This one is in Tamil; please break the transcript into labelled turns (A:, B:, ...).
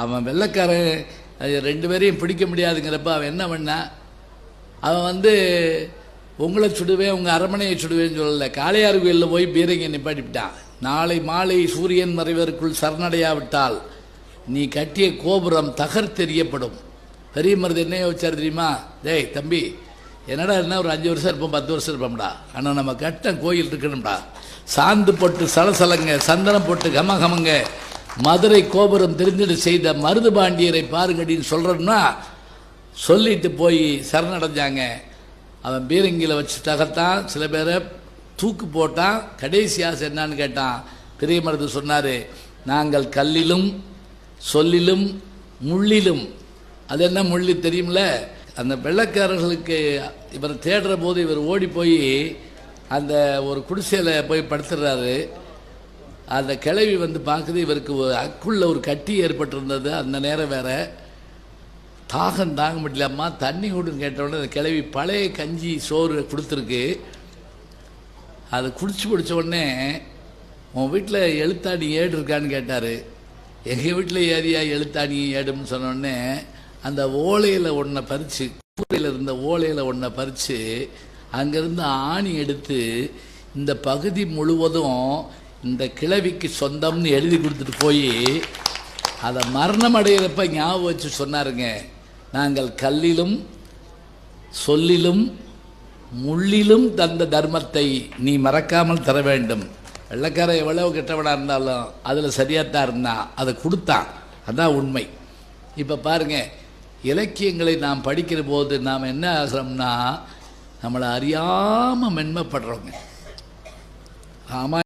A: அவன் வெள்ளைக்காரன் அது ரெண்டு பேரையும் பிடிக்க முடியாதுங்கிறப்ப அவன் என்ன பண்ணான் அவன் வந்து உங்களை சுடுவேன் உங்கள் அரமனையை சுடுவேன்னு சொல்லலை. காளையார் கோயிலில் போய் பீரங்கி நிப்பாட்டிவிட்டான் நாளை மாலை சூரியன் மறைவதற்குள் சரணடையாவிட்டால் நீ கட்டிய கோபுரம் தகர்த்தெறியப்படும். பெரிய மருது என்ன யோசிச்சார் தெரியுமா? டேய் தம்பி என்னடா என்ன ஒரு அஞ்சு வருஷம் இருப்போம் பத்து வருஷம் இருப்போம்டா. ஆனால் நம்ம கட்ட கோயில் இருக்கணும்டா. சாந்து போட்டு சலசலங்க சந்தனம் போட்டு கம கமங்க மதுரை கோபுரம் தெரிஞ்சிட்டு செய்த மருது பாண்டியரை பாருங்கடின்னு சொல்கிறோம்னா சொல்லிட்டு போய் சரணடைஞ்சாங்க. அவன் பீரங்கியில் வச்சு தகர்த்தான். சில பேரை தூக்கு போட்டான். கடைசி ஆசை என்னன்னு கேட்டான். பெரிய மருது சொன்னார் நாங்கள் கல்லிலும் சொல்லிலும் முள்ளிலும். அது என்ன முள்ளி தெரியும்ல? அந்த வெள்ளைக்காரர்களுக்கு இவர் தேடுற போது இவர் ஓடி போய் அந்த ஒரு குடிசையில் போய் படுத்துடுறாரு அந்த கிளவி வந்து பார்க்குது இவருக்கு அக்குள்ள ஒரு கட்டி ஏற்பட்டிருந்தது. அந்த நேரம் வேற தாகம் தாங்க முடியலம்மா தண்ணி கொடுன்னு கேட்டவுடனே அந்த கிளவி பழைய கஞ்சி சோறு கொடுத்துருக்கு. அதை குடிச்சு பிடிச்ச உடனே உன் வீட்டில் எழுத்தாணி ஏடு இருக்கான்னு கேட்டார். எங்கள் வீட்டில் ஏரியா எழுத்தாணி ஏடுன்னு சொன்னோடனே அந்த ஓலையில் ஒன்றை பறித்து கூரையில் இருந்த ஓலையில் ஒன்றை பறித்து அங்கேருந்து ஆணி எடுத்து இந்த பகுதி முழுவதும் இந்த கிழவிக்கு சொந்தம்னு எழுதி கொடுத்துட்டு போய் அதை மரணம் அடைகிறப்ப ஞாபகம் வச்சு சொன்னாருங்க. நாங்கள் கல்லிலும் சொல்லிலும் முள்ளிலும் தந்த தர்மத்தை நீ மறக்காமல் தர வேண்டும். வெள்ளக்காரன் எவ்வளவு கெட்டவனாக இருந்தாலும் அதில் சரியாத்தான் இருந்தான். அதை கொடுத்தான். அதான் உண்மை. இப்போ பாருங்க இலக்கியங்களை நாம் படிக்கிற போது நாம் என்ன ஆகிறோம்னா நம்மளை அறியாமல் மென்மைப்படுறோங்க. ஆமாம்